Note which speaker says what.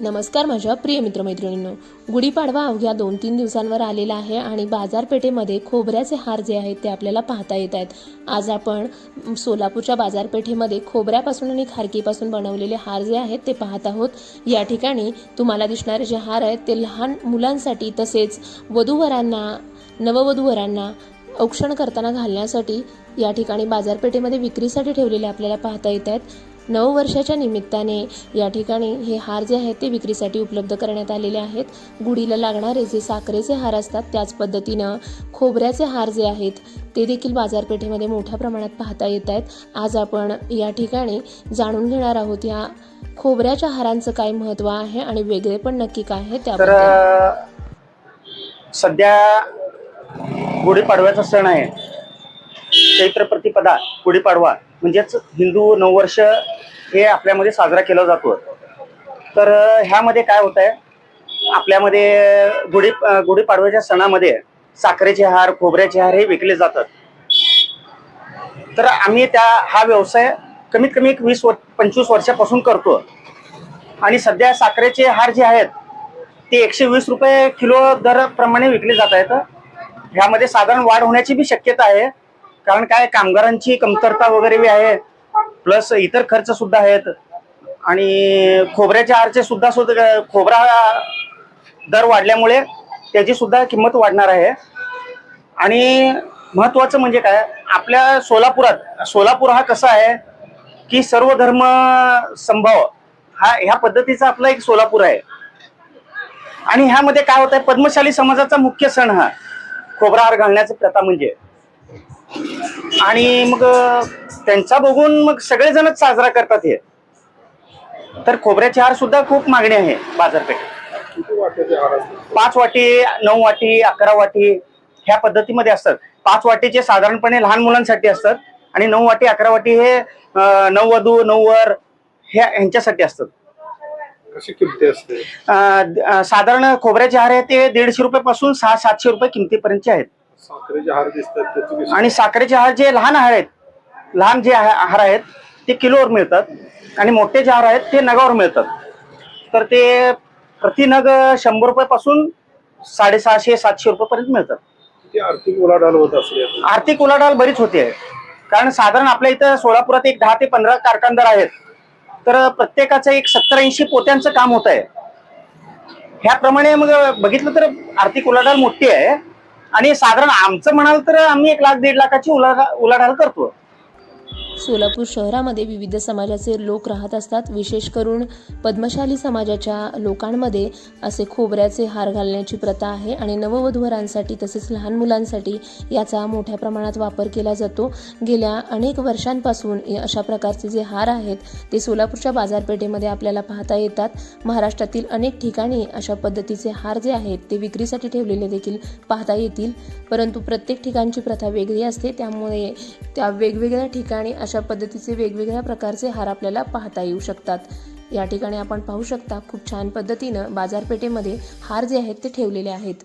Speaker 1: नमस्कार माझ्या प्रिय मित्रमैत्रिणींनो. गुढीपाडवा अवघ्या दोन तीन दिवसांवर आलेला आहे आणि बाजारपेठेमध्ये खोबऱ्याचे हार जे आहेत ते आपल्याला पाहता येत आहेत. आज आपण सोलापूरच्या बाजारपेठेमध्ये खोबऱ्यापासून आणि खारकीपासून बनवलेले हार जे आहेत ते पाहत आहोत. या ठिकाणी तुम्हाला दिसणारे जे हार आहेत ते लहान मुलांसाठी तसेच वधूवरांना नववधूवरांना औक्षण करताना घालण्यासाठी या ठिकाणी बाजारपेठेमध्ये विक्रीसाठी ठेवलेले आपल्याला पाहता येत आहेत. नववर्षाच्या निमित्ताने या ठिकाणी हे हार जे आहेत ते विक्रीसाठी उपलब्ध करण्यात आलेले आहेत. गुढीला लागणारे जे साखरेचे हार असतात त्याच पद्धतीनं खोबऱ्याचे हार जे आहेत ते देखील बाजारपेठेमध्ये मोठ्या प्रमाणात पाहता येत आहेत. आज आपण या ठिकाणी जाणून घेणार आहोत या खोबऱ्याच्या हारांचं काय महत्त्व आहे आणि वेगळे पण नक्की काय आहे
Speaker 2: त्या सध्या गुढीपाडव्याचा सण आहे. चैत्र प्रतिपदा गुढीपाडवा म्हणजेच हिंदू नववर्ष हे आपल्यामध्ये साजरा केला जातो. तर ह्यामध्ये काय होत आहे आपल्यामध्ये गुढी गुढीपाडव्याच्या सणामध्ये साखरेचे हार खोबऱ्याचे हार हे विकले जातात. तर आम्ही त्या हा व्यवसाय कमीत कमी एक वीस पंचवीस वर्षापासून करतो. आणि सध्या साखरेचे हार जे आहेत ते एकशे वीस रुपये किलो दरप्रमाणे विकले जात आहेत. ह्यामध्ये साधारण वाढ होण्याची बी शक्यता आहे. कारण काय? कामगारांची कमतरता वगैरे बी आहे. प्लस इतर खर्च सुद्धा आहेत. आणि खोबऱ्याच्या आरचे सुद्धा सुद्धा खोबरा दर वाढल्यामुळे त्याची सुद्धा किंमत वाढणार आहे. आणि महत्वाचं म्हणजे काय? आपल्या सोलापुरात सोलापूर हा कसा आहे की सर्व धर्म संभाव हा ह्या पद्धतीचा आपला एक सोलापूर आहे. आणि ह्यामध्ये काय होत आहे पद्मशाली समाजाचा मुख्य सण हा खोबरा हार घालण्याची प्रथा म्हणजे. आणि मग त्यांचा बघून मग सगळेजणच साजरा करतात हे. तर खोबऱ्याचे हार सुद्धा खूप मागणी आहे बाजारपेठेत.
Speaker 3: असतात
Speaker 2: पाच वाटी नऊ वाटी अकरा वाटी ह्या पद्धतीमध्ये असतात. पाच वाटीचे साधारणपणे लहान मुलांसाठी असतात आणि नऊ वाटी अकरा वाटी हे अं, नववधू नववर हे ह्यांच्यासाठी असतात.
Speaker 3: कशी किमती असते?
Speaker 2: साधारण खोबऱ्याचे हार आहे ते दीडशे रुपये पासून सहा सातशे रुपये किमतीपर्यंतचे आहेत.
Speaker 3: साखरेचे हार दिसतात
Speaker 2: आणि साखरेचे हार जे लहान हार आहेत लहान जे हार आहेत ते किलोवर मिळतात आणि मोठे जे हार आहेत ते नगावर मिळतात. तर ते प्रति नग शंभर रुपयापासून साडेसहाशे सातशे रुपयेपर्यंत मिळतात.
Speaker 3: आर्थिक उलाढाल होत असते?
Speaker 2: आर्थिक उलाढाल बरीच होते. कारण साधारण आपल्या इथं सोलापुरात एक दहा ते पंधरा कारखानदार आहेत. तर प्रत्येकाचं एक सत्तर ऐंशी पोत्यांचं काम होत आहे. ह्याप्रमाणे मग बघितलं तर आर्थिक उलाढाल मोठी आहे. आणि साधारण आमचं म्हणाल तर आम्ही एक लाख दीड लाखाची उलाढाल उलाढाल करतो.
Speaker 1: सोलापूर शहरामध्ये विविध समाजाचे लोक राहत असतात. विशेष करून पद्मशाली समाजाच्या लोकांमध्ये असे खोबऱ्याचे हार घालण्याची प्रथा आहे आणि नववधूवरांसाठी तसेच लहान मुलांसाठी याचा मोठ्या प्रमाणात वापर केला जातो. गेल्या अनेक वर्षांपासून अशा प्रकारचे जे हार आहेत ते सोलापूरच्या बाजारपेठेमध्ये आपल्याला पाहता येतात. महाराष्ट्रातील अनेक ठिकाणी अशा पद्धतीचे हार जे आहेत ते विक्रीसाठी ठेवलेले देखील पाहता येतील. परंतु प्रत्येक ठिकाणची प्रथा वेगळी असते. त्यामुळे त्या वेगवेगळ्या ठिकाणी अशा पद्धतीचे वेगवेगळ्या प्रकारचे हार आपल्याला पाहता येऊ शकतात. या ठिकाणी आपण पाहू शकता खूप छान पद्धतीनं बाजारपेठेमध्ये हार जे आहेत ते ठेवलेले आहेत.